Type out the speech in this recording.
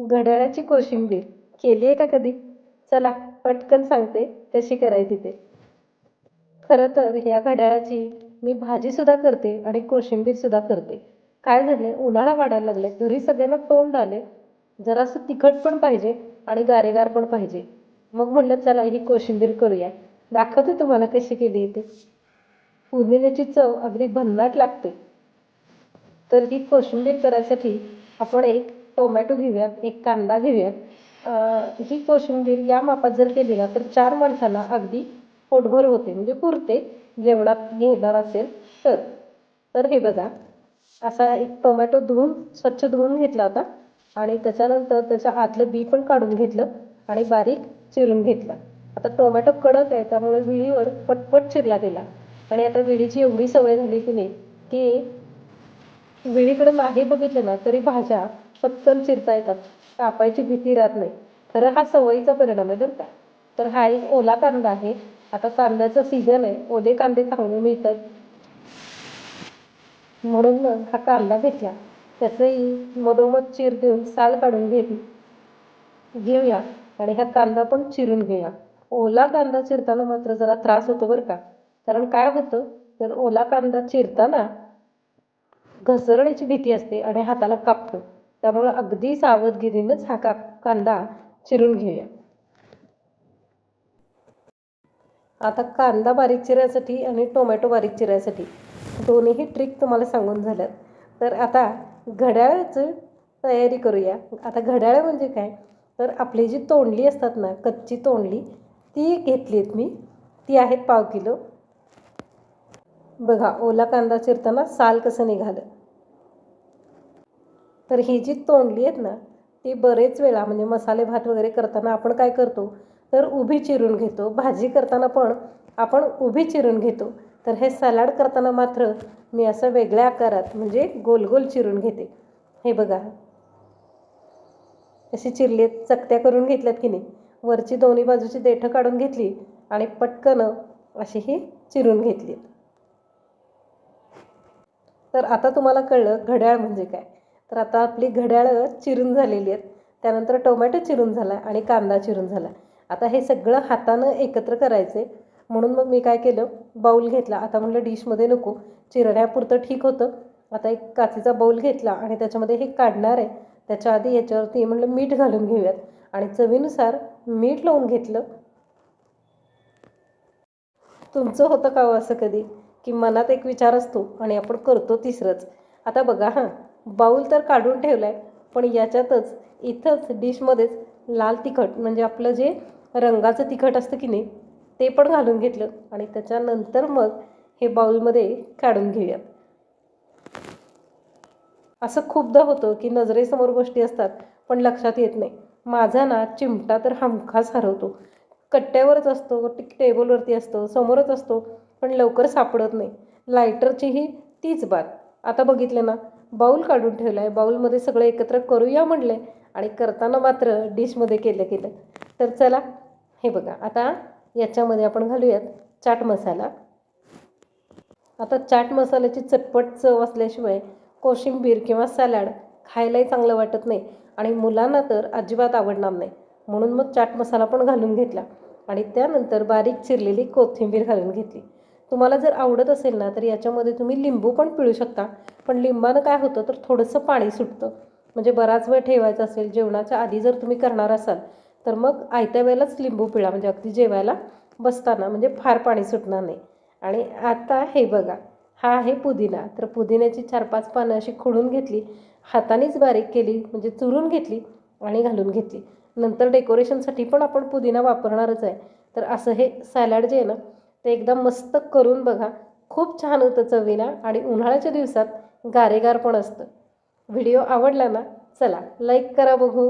घड्याळाची कोशिंबीर. केली आहे का कधी? चला पटकन सांगते कशी करायची ते. खरं तर ह्या घड्याळाची मी भाजीसुद्धा करते आणि कोशिंबीरसुद्धा करते. काय झालं? उन्हाळा वाढायला लागला. घरी सगळ्यांना तोंड आले. जरासं तिखट पण पाहिजे आणि गारेगार पण पाहिजे. मग म्हटलं चला ही कोशिंबीर करूया. दाखवते तुम्हाला कशी केली ते. पुदिन्याची चव अगदी भन्नाट लागते. तर ही कोशिंबीर करायसाठी आपण एक टोमॅटो घेऊयात एक कांदा घेऊयात. ही कोशिंबीर या मापात जर केली ना तर चार माणसाला अगदी पोटभर होते म्हणजे पुरते. जेवणात घेणार असेल तर. तर हे बघा असा एक टोमॅटो धुवून स्वच्छ धुवून घेतला होता. आणि त्याच्यानंतर त्याच्या आतलं बी पण काढून घेतलं आणि बारीक चिरून घेतला. आता टोमॅटो कडक आहे त्यामुळे विळीवर पटपट चिरला गेला. आणि आता विळीची एवढी सवय झाली की नाही की विळीकडे मागे बघितलं ना तरी भाज्या पटकन चिरता येतात. कापायची भीती राहत नाही. खरं हा सवयीचा परिणाम आहे बरं का. तर हा एक ओला कांदा आहे. आता कांद्याचं सीझन आहे. ओले कांदे चांगले मिळतात. म्हणून मग हा कांदा घेतला त्याचंही मधोमध चीर देऊन साल काढून घेतली. घेऊया. आणि हा कांदा पण चिरून घेऊया. ओला कांदा चिरताना मात्र जरा त्रास होतो बरं का. कारण काय होतं? तर ओला कांदा चिरताना घसरण्याची भीती असते आणि हाताला कापतो. त्यामुळं अगदी सावधगिरीनंच हा का कांदा चिरून घेऊया. आता कांदा बारीक चिरायसाठी आणि टोमॅटो बारीक चिरायसाठी दोन्हीही ट्रिक तुम्हाला सांगून झाल्यात. तर आता घड्याळाचं तयारी करूया. आता घड्याळ म्हणजे काय? तर आपली जी तोंडली असतात ना कच्ची तोंडली ती घेतली आहेत मी. ती आहेत पाव किलो. बघा ओला कांदा चिरताना साल कसं निघालं. तर ही जी तोंडली आहेत ना ती बरेच वेळा म्हणजे मसाले भात वगैरे करताना आपण काय करतो? तर उभी चिरून घेतो. भाजी करताना पण आपण उभी चिरून घेतो. तर हे सलाड करताना मात्र मी असं वेगळ्या आकारात म्हणजे गोल गोल चिरून घेते. हे बघा. अशी चिरली आहेत. चकत्या करून घेतल्यात की नाही? वरची दोन्ही बाजूची देठं काढून घेतली आणि पटकन अशी ही चिरून घेतली. तर आता तुम्हाला कळलं घड्याळ म्हणजे काय? तर आता आपली घड्याळं चिरून झालेली आहेत. त्यानंतर टोमॅटो चिरून झाला आणि कांदा चिरून झाला. आता हे सगळं हातानं एकत्र करायचे म्हणून मग मी काय केलं? बाऊल घेतला. आता म्हटलं डिशमध्ये नको. चिरण्यापुरतं ठीक होतं. आता एक काचेचा बाऊल घेतला आणि त्याच्यामध्ये हे काढणार आहे. त्याच्या आधी याच्यावरती म्हटलं मीठ घालून घेऊयात. आणि चवीनुसार मीठ लावून घेतलं. तुमचं होतं का हो असं कधी? की मनात एक विचार असतो आणि आपण करतो तिसरंच. आता बघा हां. बाऊल तर काढून ठेवला आहे पण याच्यातच इथंच डिशमध्येच लाल तिखट म्हणजे आपलं जे रंगाचं तिखट असतं की नाही ते पण घालून घेतलं आणि त्याच्यानंतर मग हे बाऊलमध्ये काढून घेऊयात. असं खूपदा होतं की नजरेसमोर गोष्टी असतात पण लक्षात येत नाही. माझा ना चिमटा तर हमखास हरवतो. कट्ट्यावरच असतो टेबलवरती असतो समोरच असतो पण लवकर सापडत नाही. लायटरचीही तीच बात. आता बघितलं ना बाऊल काढून ठेवला आहे बाऊलमध्ये सगळं एकत्र करूया म्हणलं आहे आणि करताना मात्र डिशमध्ये केलं केलं तर चला हे बघा. आता याच्यामध्ये आपण घालूयात चाट मसाला. आता चाट मसाल्याची चटपट चव असल्याशिवाय कोशिंबीर किंवा सॅलड खायलाही चांगलं वाटत नाही. आणि मुलांना तर अजिबात आवडणार नाही. म्हणून मग चाट मसाला पण घालून घेतला. आणि त्यानंतर बारीक चिरलेली कोथिंबीर घालून घेतली. तुम्हाला जर आवडत असेल ना तर याच्यामध्ये तुम्ही लिंबू पण पिळू शकता. पण लिंबानं काय होतं तर थोडंसं पाणी सुटतं. म्हणजे बराच वेळ ठेवायचं असेल जेवणाच्या आधी जर तुम्ही करणार असाल तर मग आयत्या वेळेलाच लिंबू पिळा. म्हणजे अगदी जेवायला बसताना म्हणजे फार पाणी सुटणार नाही. आणि आता हे बघा हा आहे पुदिना. तर पुदिन्याची चार पाच पानं अशी खोडून घेतली हातानेच बारीक केली म्हणजे चुरून घेतली आणि घालून घेतली. नंतर डेकोरेशनसाठी पण आपण पुदिना वापरणारच आहे. तर असं हे सॅलड जे आहे ना ते एकदम मस्त करून बघा. खूप छान होतं चवीला आणि उन्हाळ्याच्या दिवसात गारेगार पण असतं. व्हिडिओ आवडला ना चला लाईक करा बघू.